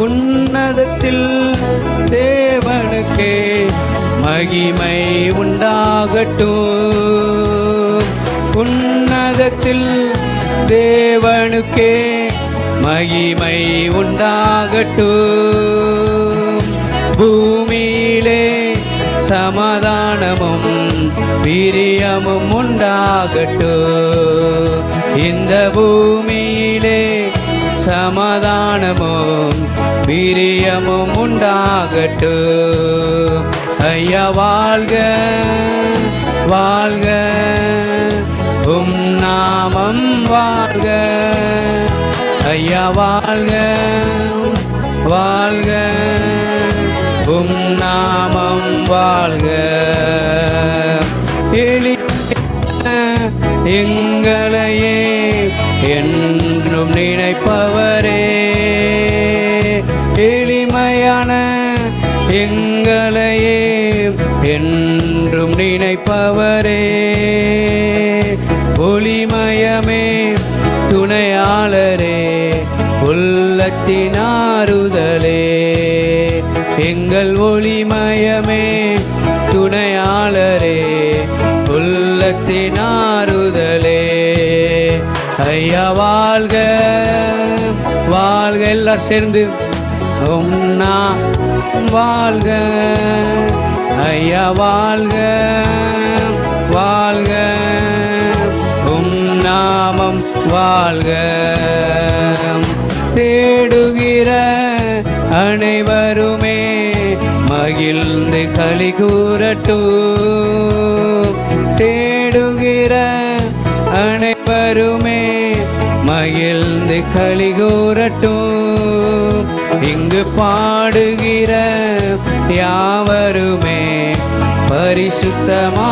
உன்னதத்தில் தேவனுக்கே மகிமை உண்டாகட்டும். உன்னதத்தில் தேவனுக்கே மகிமை உண்டாகட்டும். பூமியிலே சமாதானமும் பிரியமும் உண்டாகட்டும். இந்த பூமியிலே சமாதானமும் பிரியமும் உண்டாகட்டு ஐயா வாழ்க வாழ்க. உம் நாமம் வாழ்க. ஐயா வாழ்க வாழ்க. உம் நாமம் வாழ்க. எளி எங்களையே என்றும் நினைப்பவரே. எளிமையான எங்களையே என்றும் நினைப்பவரே. ஒளிமயமே துணையாளரே உள்ளத்தினாறுதலே எங்கள் ஒளிமயமே துணையாளரே உள்ளத்தினாறுதலே ஐயா வாழ்க வாழ்க எல்லாம் சேர்ந்து உம்னா வாழ்க. ஐயா வாழ்க. வாழ்க. உம் நாமம் வாழ்க. தேடுகிற அனைவருமே மகிழ்ந்து களி கூறட்டும். தேடுகிற அனைவருமே மகிழ்ந்து களி கூறட்டும். இங்கு பாடுகிற யாவருமே பரிசுத்தமாகட்டுமே.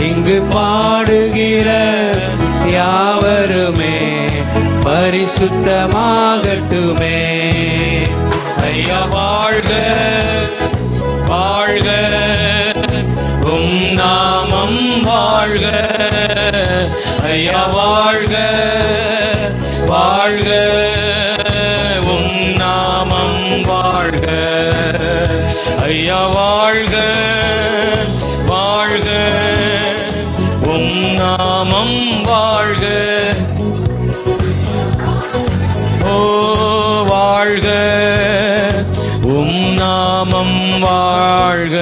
இங்கு பாடுகிற யாவருமே பரிசுத்தமாகட்டுமே. ஐயா வாழ்க வாழ்க. உம் நாமம் வாழ்க. ஐயா வாழ்க வாழ்க. ஐயா வாழ்க வாழ்க. உம் நாமம் வாழ்க. ஓ வாழ்க. உம் நாமம் வாழ்க.